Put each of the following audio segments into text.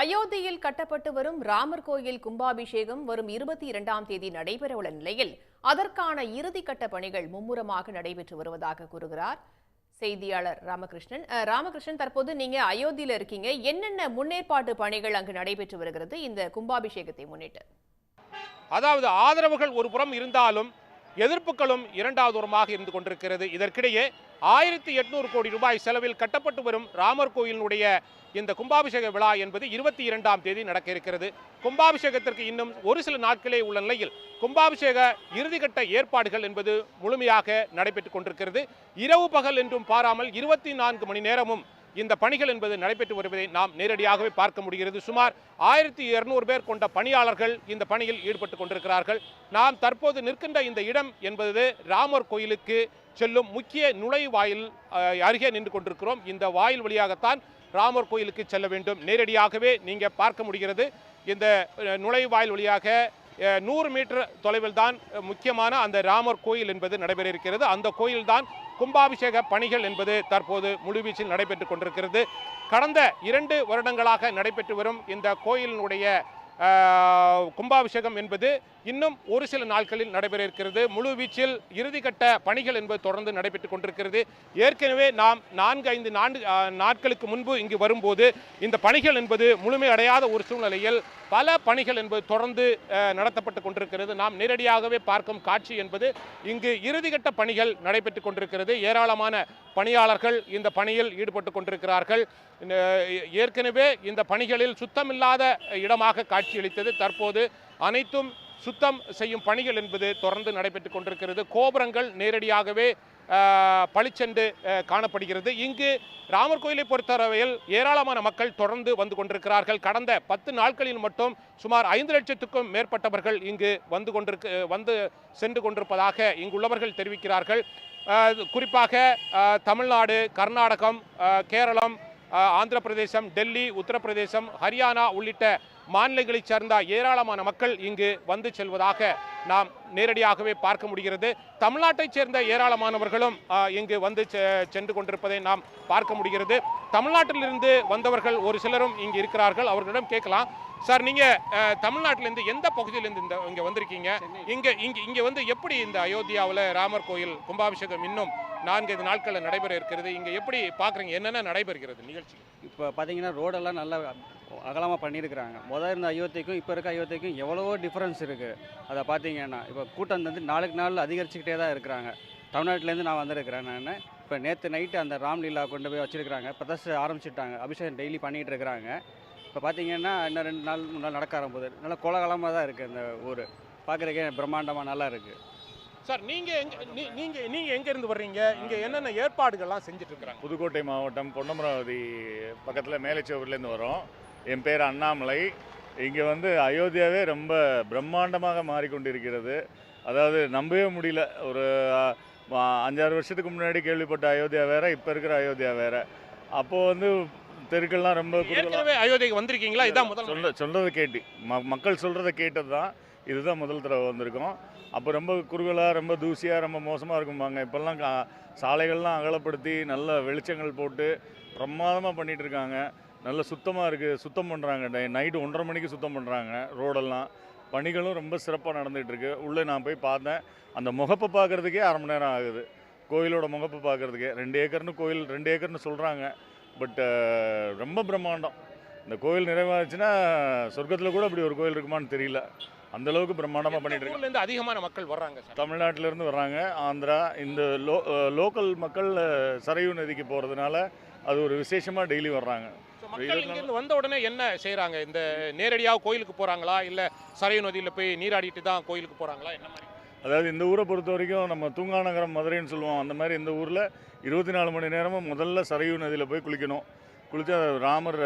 அயோத்தியில் கட்டப்பட்டு வரும் ராமர் கோயில் கும்பாபிஷேகம் வரும் இருபத்தி இரண்டாம் தேதி நடைபெறவுள்ள நிலையில் அதற்கான இறுதிக்கட்ட பணிகள் மும்முரமாக நடைபெற்று வருவதாக கூறுகிறார். செய்தியாளர் ராமகிருஷ்ணன் ராமகிருஷ்ணன் தற்போது நீங்க அயோத்தியில இருக்கீங்க. என்னென்ன முன்னேற்பாட்டு பணிகள் அங்கு நடைபெற்று வருகிறது? இந்த கும்பாபிஷேகத்தை முன்னிட்டு. அதாவது ஆதரவுகள் ஒரு புறம் இருந்தாலும் எதிர்ப்புகளும் இரண்டாவது புறமாக இருந்து கொண்டிருக்கிறது. இதற்கிடையே ஆயிரத்தி எட்நூறு கோடி ரூபாய் செலவில் கட்டப்பட்டு வரும் ராமர் கோயிலினுடைய இந்த கும்பாபிஷேக விழா என்பது இருபத்தி இரண்டாம் தேதி நடக்க இருக்கிறது. கும்பாபிஷேகத்திற்கு இன்னும் ஒரு சில நாட்களே உள்ள நிலையில் கும்பாபிஷேக இறுதிக்கட்ட ஏற்பாடுகள் என்பது முழுமையாக நடைபெற்றுக் கொண்டிருக்கிறது. இரவு பகல் என்றும் பாராமல் இருபத்தி நான்கு மணி நேரமும் இந்த பணிகள் என்பது நடைபெற்று வருவதை நாம் நேரடியாகவே பார்க்க முடிகிறது. சுமார் ஆயிரத்தி இருநூறு பேர் கொண்ட பணியாளர்கள் இந்த பணியில் ஈடுபட்டு கொண்டிருக்கிறார்கள். நாம் தற்போது நிற்கின்ற இந்த இடம் என்பது ராமர் கோயிலுக்கு செல்லும் முக்கிய நுழைவாயில் அருகே நின்று கொண்டிருக்கிறோம். இந்த வாயில் வழியாகத்தான் ராமர் கோயிலுக்கு செல்ல வேண்டும். நேரடியாகவே நீங்க பார்க்க முடிகிறது. இந்த நுழைவாயில் வழியாக நூறு மீட்டர் தொலைவில் தான் முக்கியமான அந்த ராமர் கோயில் என்பது நடைபெற இருக்கிறது அந்த கோயில்தான் கும்பாபிஷேக பணிகள் என்பது தற்போது முழுவீச்சில் நடைபெற்று கொண்டிருக்கிறது. கடந்த இரண்டு வருடங்களாக நடைபெற்று வரும் இந்த கோயிலினுடைய கும்பாபிஷேகம் என்பது இன்னும் ஒரு சில நாட்களில் நடைபெற இருக்கிறது. முழு வீச்சில் இறுதிக்கட்ட பணிகள் என்பது தொடர்ந்து நடைபெற்றுக் கொண்டிருக்கிறது. ஏற்கனவே நாம் நான்கு ஐந்து நான்கு நாட்களுக்கு முன்பு இங்கு வரும்போது இந்த பணிகள் என்பது முழுமையடையாத ஒரு சூழ்நிலையில் பல பணிகள் என்பது தொடர்ந்து நடத்தப்பட்டு கொண்டிருக்கிறது. நாம் நேரடியாகவே பார்க்கும் காட்சி என்பது இங்கு இறுதிக்கட்ட பணிகள் நடைபெற்று கொண்டிருக்கிறது. ஏராளமான பணியாளர்கள் இந்த பணியில் ஈடுபட்டு கொண்டிருக்கிறார்கள். ஏற்கனவே இந்த பணிகளில் சுத்தமில்லாத இடமாக காட்சியளித்தது. தற்போது அனைத்தும் சுத்தம் செய்யும் பணிகள் என்பது தொடர்ந்து நடைபெற்றுக் கொண்டிருக்கிறது. கோபுரங்கள் நேரடியாகவே பளிச்சென்று காணப்படுகிறது. இங்கு ராமர் கோயிலை பொறுத்தவரையில் ஏராளமான மக்கள் தொடர்ந்து வந்து கொண்டிருக்கிறார்கள். கடந்த பத்து நாட்களில் மட்டும் சுமார் ஐந்து லட்சத்துக்கும் மேற்பட்டவர்கள் இங்கு வந்து கொண்டிருக்க வந்து சென்று கொண்டிருப்பதாக இங்குள்ளவர்கள் தெரிவிக்கிறார்கள். குறிப்பாக தமிழ்நாடு கர்நாடகம் கேரளம் ஆந்திர பிரதேசம் டெல்லி உத்தரப்பிரதேசம் ஹரியானா உள்ளிட்ட மாநிலங்களைச் சேர்ந்த ஏராளமான மக்கள் இங்கு வந்து செல்வதாக நாம் நேரடியாகவே பார்க்க முடிகிறது. தமிழ்நாட்டைச் சேர்ந்த ஏராளமானவர்களும் இங்கு வந்து சென்று கொண்டிருப்பதை நாம் பார்க்க முடிகிறது. தமிழ்நாட்டிலிருந்து வந்தவர்கள் ஒரு சிலரும் இங்கு இருக்கிறார்கள். அவர்களிடம் கேட்கலாம். சார் நீங்க தமிழ்நாட்டிலிருந்து எந்த பகுதியிலிருந்து இந்த இங்க வந்திருக்கீங்க? இங்க இங்க இங்க வந்து எப்படி இந்த அயோத்தியாவில் ராமர் கோயில் கும்பாபிஷேகம் இன்னும் நான்கைந்து நாட்களில் நடைபெற இருக்கிறது. இங்கே எப்படி பார்க்குறீங்க என்னென்ன நடைபெறுகிறது நிகழ்ச்சி இப்போ பார்த்தீங்கன்னா ரோடெல்லாம் நல்லா அகலமாக பண்ணியிருக்கிறாங்க. முதல் இருந்த அயோத்திக்கும் இப்போ இருக்க அயோத்திக்கும் எவ்வளவோ டிஃப்ரென்ஸ் இருக்குது அதை பார்த்தீங்கன்னா இப்போ கூட்டம் வந்து நாளுக்கு நாள் அதிகரிச்சுக்கிட்டே தான் இருக்கிறாங்க. தமிழ்நாட்டிலேருந்து நான் வந்திருக்கிறேன் நான். இப்போ நேற்று நைட்டு அந்த ராம்லீலா கொண்டு போய் வச்சுருக்கிறாங்க. பிரதர்ஷ ஆரம்பிச்சிட்டாங்க. அபிஷேகம் டெய்லி பண்ணிகிட்டு இருக்கிறாங்க. இப்போ பார்த்தீங்கன்னா இன்னும் ரெண்டு நாள் மூணு நாள் நடக்க ஆரம்பிது நல்லா கோலகலமாக தான் இருக்குது இந்த ஊர். பார்க்குறக்கே பிரம்மாண்டமாக நல்லா இருக்குது சார் நீங்க எங்க நீ- நீங்க நீங்க எங்க இருந்து வர்றீங்க? இங்க என்னென்ன ஏற்பாடுகள்லாம் செஞ்சுட்டு இருக்கிறாங்க புதுக்கோட்டை மாவட்டம் பொன்னமராவதி பக்கத்தில் மேலச்சோவூர்லேருந்து வரோம். என் பேர் அண்ணாமலை. இங்கே வந்து அயோத்தியாவே ரொம்ப பிரம்மாண்டமாக மாறிக்கொண்டிருக்கிறது. அதாவது நம்பவே முடியல. ஒரு அஞ்சாறு வருஷத்துக்கு முன்னாடி கேள்விப்பட்ட அயோத்தியா வேற இப்போ இருக்கிற அயோத்தியா வேற. அப்போது வந்து தெருக்கள்லாம் ரொம்ப அயோத்திக்கு வந்திருக்கீங்களா? இதான் முதல். சொல்ல சொல்கிறத கேட்டு. ம மக்கள் சொல்கிறத கேட்டது தான் இதுதான் முதல் தடவை வந்திருக்கோம். அப்போ ரொம்ப குறுகலாக ரொம்ப தூசியாக ரொம்ப மோசமாக இருக்கும்பாங்க. இப்போல்லாம் கா சாலைகள்லாம் அகலப்படுத்தி நல்ல வெளிச்சங்கள் போட்டு பிரமாதமாக பண்ணிகிட்டு இருக்காங்க நல்ல சுத்தமாக இருக்குது சுத்தம் பண்ணுறாங்க நைட்டு ஒன்றரை மணிக்கு சுத்தம் பண்ணுறாங்க ரோடெல்லாம். பணிகளும் ரொம்ப சிறப்பாக நடந்துகிட்ருக்கு. உள்ளே நான் போய் பார்த்தேன். அந்த முகப்பை பார்க்குறதுக்கே அரை மணி நேரம் ஆகுது. கோயிலோட முகப்பை பார்க்குறதுக்கே. ரெண்டு ஏக்கர்னு கோயில் ரெண்டு ஏக்கர்னு சொல்கிறாங்க பட் ரொம்ப பிரம்மாண்டம். இந்த கோயில் நிறைவாச்சுன்னா சொர்க்கத்தில் கூட அப்படி ஒரு கோயில் இருக்குமான்னு தெரியல. அந்த அளவுக்கு பிரம்மாண்டமாக பண்ணிட்டு இருந்து அதிகமான மக்கள் வர்றாங்க தமிழ்நாட்டில இருந்து வர்றாங்க. ஆந்திரா இந்த லோ லோக்கல் மக்கள் சரையு நதிக்கு போகிறதுனால அது ஒரு விசேஷமாக டெய்லி வர்றாங்க. வந்த உடனே என்ன செய்றாங்க? இந்த நேரடியாக கோயிலுக்கு போறாங்களா? இல்ல சரையு நதியில போய் நீராடிட்டு தான் கோயிலுக்கு போறாங்களா? என்ன மாதிரி? அதாவது இந்த ஊரை பொறுத்த வரைக்கும் நம்ம தூங்கா நகரம் மதுரைன்னு சொல்லுவோம். அந்த மாதிரி இந்த ஊரில் இருபத்தி நாலு மணி நேரமும் முதல்ல சரையு நதியில் போய் குளிக்கணும். குளித்தா ராமர்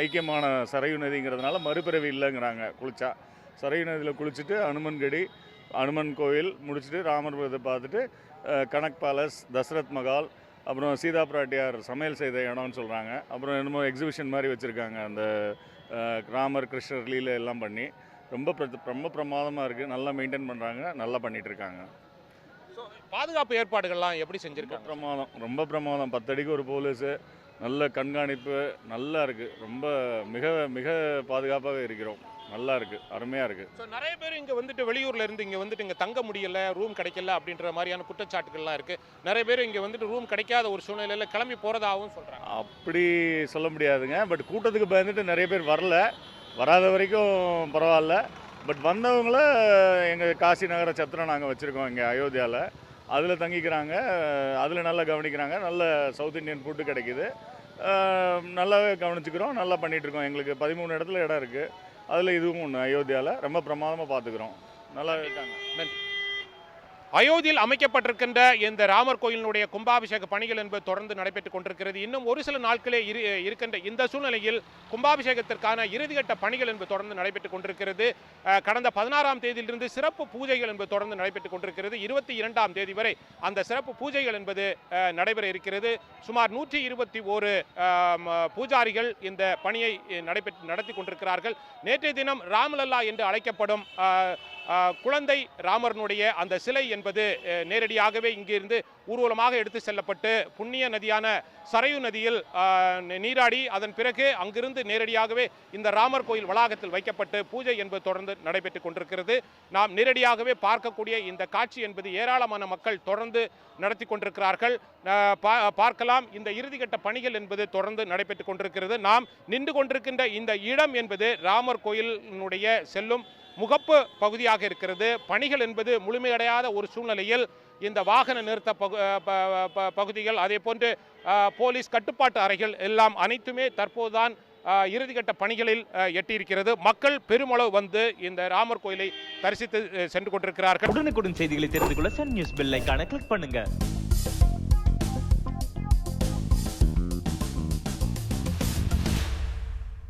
ஐக்கியமான சரையு நதிங்கிறதுனால மறுபிறவி இல்லைங்கிறாங்க குளிச்சா. சரையு நதியில் குளிச்சுட்டு அனுமன்கடி அனுமன் கோயில் முடிச்சுட்டு ராமர் இதை பார்த்துட்டு கனக் பேலஸ் தசரத் மகால் அப்புறம் சீதா பிராட்டியார் சமையல் செய்த இடம்னு சொல்கிறாங்க அப்புறம் என்னமோ எக்ஸிபிஷன் மாதிரி வச்சுருக்காங்க அந்த ராமர் கிருஷ்ணர் லீலை எல்லாம் பண்ணி. ரொம்ப ரொம்ப பிரமாதமாக இருக்குது நல்லா மெயின்டைன் பண்ணுறாங்க நல்லா பண்ணிகிட்ருக்காங்க இருக்காங்க. பாதுகாப்பு ஏற்பாடுகள்லாம் எப்படி செஞ்சிருக்காங்க? பிரமாதம் ரொம்ப பிரமாதம். பத்து அடிக்கு ஒரு போலீஸு நல்ல கண்காணிப்பு நல்லா இருக்குது ரொம்ப மிக மிக பாதுகாப்பாக இருக்கிறோம். நல்லா இருக்குது அருமையாக இருக்குது ஸோ நிறைய பேர் இங்கே வந்துட்டு வெளியூர்ல இருந்து இங்கே வந்துட்டு இங்கே தங்க முடியல ரூம் கிடைக்கல அப்படின்ற மாதிரியான குற்றச்சாட்டுகள்லாம் இருக்கு. நிறைய பேர் இங்கே வந்துட்டு ரூம் கிடைக்காத ஒரு சூழ்நிலையில கிளம்பி போறதாகவும் சொல்றாங்க. அப்படி சொல்ல முடியாதுங்க. பட் கூட்டத்துக்கு பயந்துட்டு நிறைய பேர் வரல. வராத வரைக்கும் பரவாயில்ல. பட் வந்தவங்கள எங்கள் காசி நகர சத்திரம் நாங்கள் வச்சுருக்கோம் இங்கே அயோத்தியாவில் அதில் தங்கிக்கிறாங்க. அதில் நல்லா கவனிக்கிறாங்க. நல்ல சவுத் இந்தியன் ஃபுட்டு கிடைக்கிது. நல்லாவே கவனிச்சுக்கிறோம். நல்லா பண்ணிகிட்ருக்கோம் எங்களுக்கு பதிமூணு இடத்துல இடம் இருக்குது அதில் இதுவும் ஒன்று அயோத்தியாவில் ரொம்ப பிரமாதமாக பார்த்துக்குறோம் நல்லா இருக்காங்க. அயோத்தியில் அமைக்கப்பட்டிருக்கின்ற இந்த ராமர் கோயிலினுடைய கும்பாபிஷேக பணிகள் என்பது தொடர்ந்து நடைபெற்றுக் கொண்டிருக்கிறது. இன்னும் ஒரு சில நாட்களே இரு இருக்கின்ற இந்த சூழ்நிலையில் கும்பாபிஷேகத்திற்கான இறுதிக்கட்ட பணிகள் என்பது தொடர்ந்து நடைபெற்றுக் கொண்டிருக்கிறது. கடந்த பதினாறாம் தேதியிலிருந்து சிறப்பு பூஜைகள் என்பது தொடர்ந்து நடைபெற்றுக் கொண்டிருக்கிறது. இருபத்தி இரண்டாம் தேதி வரை அந்த சிறப்பு பூஜைகள் என்பது நடைபெற இருக்கிறது. சுமார் நூற்றி இருபத்தி ஓரு பூஜாரிகள் இந்த பணியை நடைபெற்று நடத்தி கொண்டிருக்கிறார்கள். நேற்றைய தினம் ராமலல்லா என்று அழைக்கப்படும் குழந்தை ராமரனுடைய அந்த சிலை என்பது நேரடியாகவே இங்கிருந்து ஊர்வலமாக எடுத்து செல்லப்பட்டு புண்ணிய நதியான சரையு நதியில் நீராடி அதன் பிறகு அங்கிருந்து நேரடியாகவே இந்த ராமர் கோயில் வளாகத்தில் வைக்கப்பட்டு பூஜை என்பது தொடர்ந்து நடைபெற்றுக் கொண்டிருக்கிறது. நாம் நேரடியாகவே பார்க்கக்கூடிய இந்த காட்சி என்பது ஏராளமான மக்கள் தொடர்ந்து நடத்தி கொண்டிருக்கிறார்கள். பா- பார்க்கலாம். இந்த இறுதிக்கட்ட பணிகள் என்பது தொடர்ந்து நடைபெற்றுக் கொண்டிருக்கிறது. நாம் நின்று கொண்டிருக்கின்ற இந்த இடம் என்பது ராமர் கோயிலினுடைய செல்லும் முகப்பு பகுதியாக இருக்கிறது. பணிகள் என்பது முழுமையடையாத ஒரு சூழ்நிலையில் இந்த வாகன நிறுத்த பகு ப- ப- பகுதிகள் அதே போன்று போலீஸ் கட்டுப்பாட்டு அறைகள் எல்லாம் அனைத்துமே தற்போதுதான் இறுதிக்கட்ட பணிகளில் எட்டியிருக்கிறது. மக்கள் பெருமளவு வந்து இந்த ராமர் கோயிலை தரிசித்து சென்று கொண்டிருக்கிறார்கள். உடனுக்குடன் செய்திகளை தெரிந்து கொள்ள சன் நியூஸ் பெல்லைக்கான கிளிக் பண்ணுங்க.